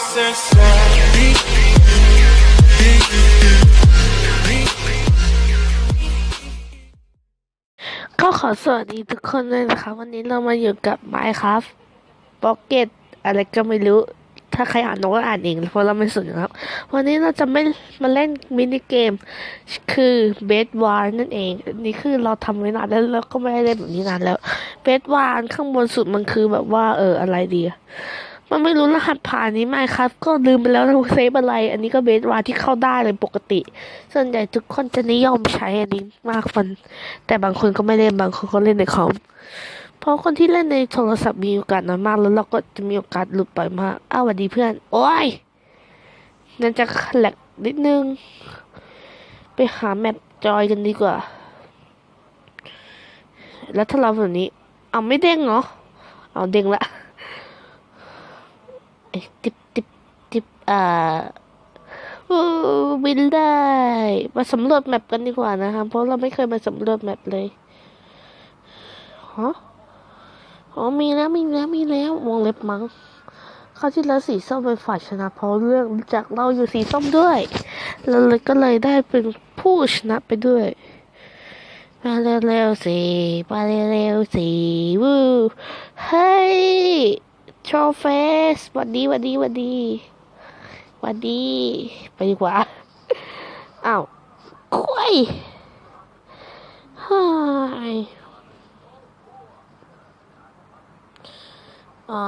ก็ขอสวัสดีทุกคนเลยนะคะ วันนี้เรามาอยู่กับ Minecraft Pocket อะไรก็ไม่รู้ ถ้าใครอ่านนกก็อ่านเองเพราะเราไม่สนครับ วันนี้เราจะไม่มาเล่นมินิเกม คือ b e d w a r นั่นเอง นี่คือเราทำไว้นานแล้วแล้วก็ไม่ได้เล่นแบบนี้นานแล้ว b e d w a r ข้างบนสุดมันคือแบบว่าเอออะไรดีอะ มันไม่รู้รหัสผ่านนี้ไหมครับ ก็ลืมไปแล้วนะเซฟอะไร อันนี้ก็เบสวาที่เข้าได้เลยปกติ ส่วนใหญ่ทุกคนจะนิยมใช้อันนี้มากฟัน แต่บางคนก็ไม่เล่นบางคนก็เล่นในคอมเพราะคนที่เล่นในโทรศัพท์มีโอกาสน้อยมากแล้วเราก็จะมีโอกาสหลุดบ่อยมากอ้าวสวัสดีเพื่อน โอ้ยนั่นจะแหลกนิดนึง ไปหาแมปจอยกันดีกว่า แล้วถ้าเราแบบนี้ เอาไม่เด้งเหรอเอาเด้งละ ติบติบติบอ่าบินได้ มาสำรวจแมปกันดีกว่านะคะเพราะเราไม่เคยมาสำรวจแมปเลยฮะอ๋อมีแล้วมีแล้วมีแล้ววงเล็บมั้งเข้าที่แล้วสีส้มเป็นฝ่ายชนะเพราะเรื่องจากเราอยู่สีส้มด้วยเราเลยก็เลยได้เป็นผู้ชนะไปด้วยมาเร็วๆสิมาเร็วๆสิวู้เฮ้ย โชว์เฟสวัดดีวัดดีวัดดีวัดดีไปดีกว่าอ้าวคุยฮ่ายอ่า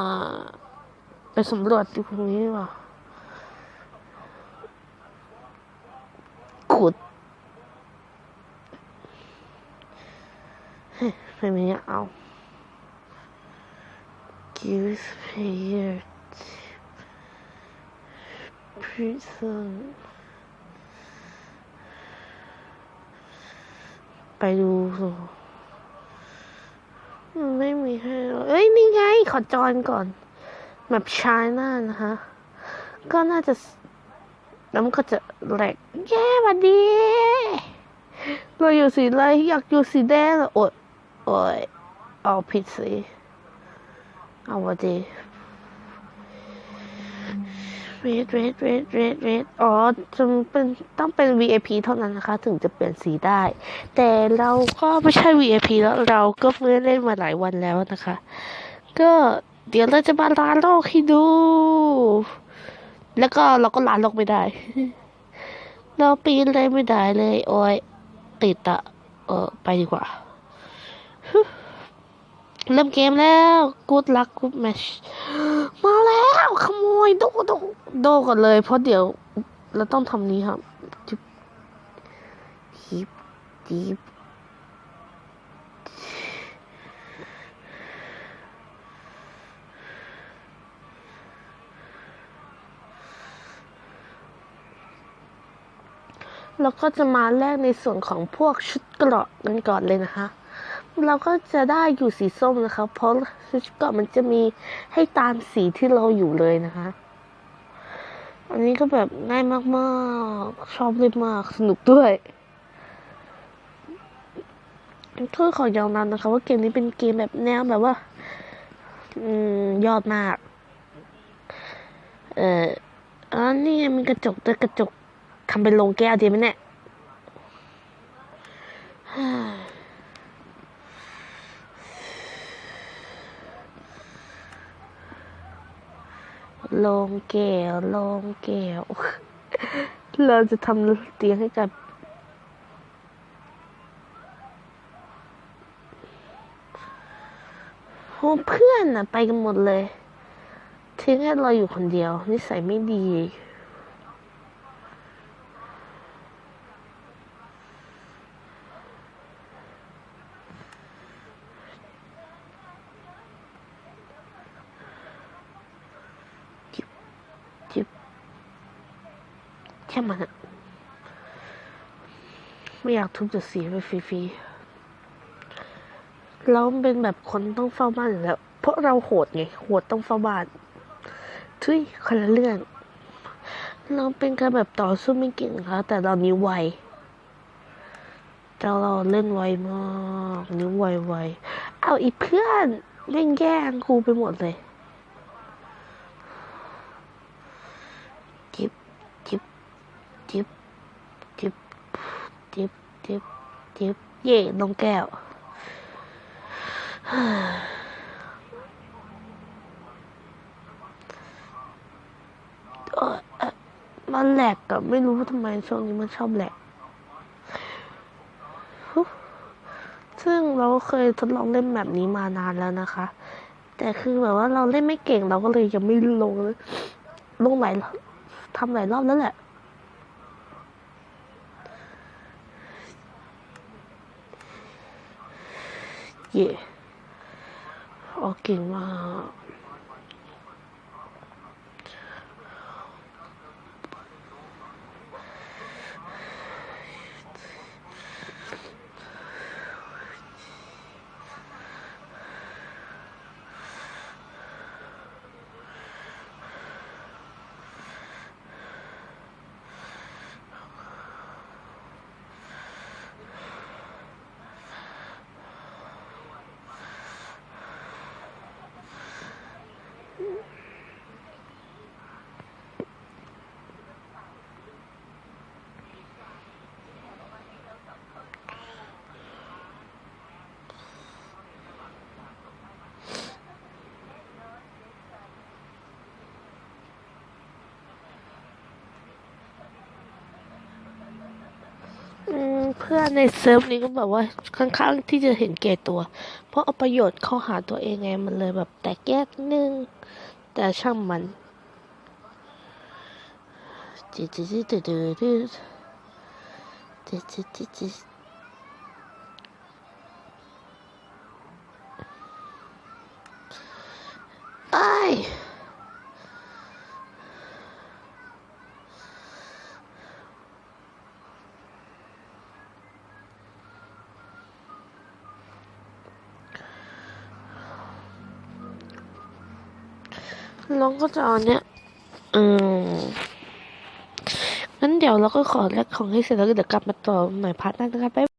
ไปสำรวจดูตรงนี้ดีกว่าขุดเฮ้ยไปไม่เอา Use player prison ไปดูสิไม่มีให้เราเอ้ย นี่ไง ขอจอยก่อน แบบชายน่านะคะ ก็น่าจะ แล้วมันก็จะแหลกแย่หวันดีเราอยู่สีอะไรอยากอยู่สีแดงอะโอ๊ยโอ๊ยเอาผิดสี เอาวะดีเรดเรดเรดเรดเรดอ๋อจะเป็นต้องเป็น VIP เท่านั้นนะคะ ถึงจะเปลี่ยนสีได้ แต่เราก็ไม่ใช่ VIP แล้วเราก็เมื่อเล่นมาหลายวันแล้วนะคะ ก็เดี๋ยวเราจะมาลานโลกให้ดู แล้วก็เราก็ลานโลกไม่ได้ เราปีนเลยไม่ได้เลย โอ้ยติดอะเออไปดีกว่า เริ่มเกมแล้วกูดลักกูดแมชมาแล้วขโมยโดโดโดก่อนเลย เพราะเดี๋ยวเราต้องทำนี้ครับจิบจิบจิบเราก็จะมาแลกในส่วนของพวกชุดเกราะกันก่อนเลยนะคะ เราก็จะได้อยู่สีส้มนะคะเพราะชุดเกาะมันจะมีให้ตามสีที่เราอยู่เลยนะคะ อันนี้ก็แบบง่ายมากๆ ชอบเล่นมากสนุกด้วยก็ขอยอมรับนะคะ ว่าเกมนี้เป็นเกมแบบแนวแบบว่า อืมยอดมาก เอ่ออันนี้มีกระจกแต่กระจกทำเป็นโรงแก้วดีไหมเนี่ย ลงแก้วลงแก้ว เราจะทำเตียงให้กับ โหเพื่อนน่ะไปกันหมดเลยทิ้งให้เราอยู่คนเดียว นิสัยไม่ดี จิบ แค่มันไม่อยากทุบจะเสีไปฟรีๆเราเป็นแบบคนต้องเฝ้าบ้านอยู่แล้ว เพราะเราโหดไง โหดต้องเฝ้าบ้านทุยคนละเรื่อง เราเป็นการแบบต่อสู้ไม่เก่งค่ะแต่เรานิ้วไวแต่เราเล่นไวมาก นิ้วไวไวเอาอีเพื่อนเล่นแย่งครูไปหมดเลย จิบจิบจิบจิบจิบเย่น้องแก้วเออมันแหลกกับไม่รู้ทำไมช่วงนี้มันชอบแหลก ซึ่งเราเคยทดลองเล่นแบบนี้มานานแล้วนะคะ แต่คือแบบว่าเราเล่นไม่เก่งเราก็เลยยังไม่ลงเลยลงหลายทำหลายรอบแล้วแหละ เย่ออเก่งมาก อืม เพื่อนในเซิร์ฟนี้ก็แบบว่าค่อนข้างที่จะเห็นแก่ตัว เพราะเอาประโยชน์เข้าหาตัวเองไงมันเลยแบบแตกแยกนึงแต่ช่างมันจิจิจิจิจิจิจิจิจิจิไอ้ายน้องก็จะเอาเนี่ย อืมงั้นเดี๋ยวเราก็ขอแลกของให้เสร็จแล้วก็เดี๋ยวกลับมาต่อใหม่พาร์ทหน้านะครับไป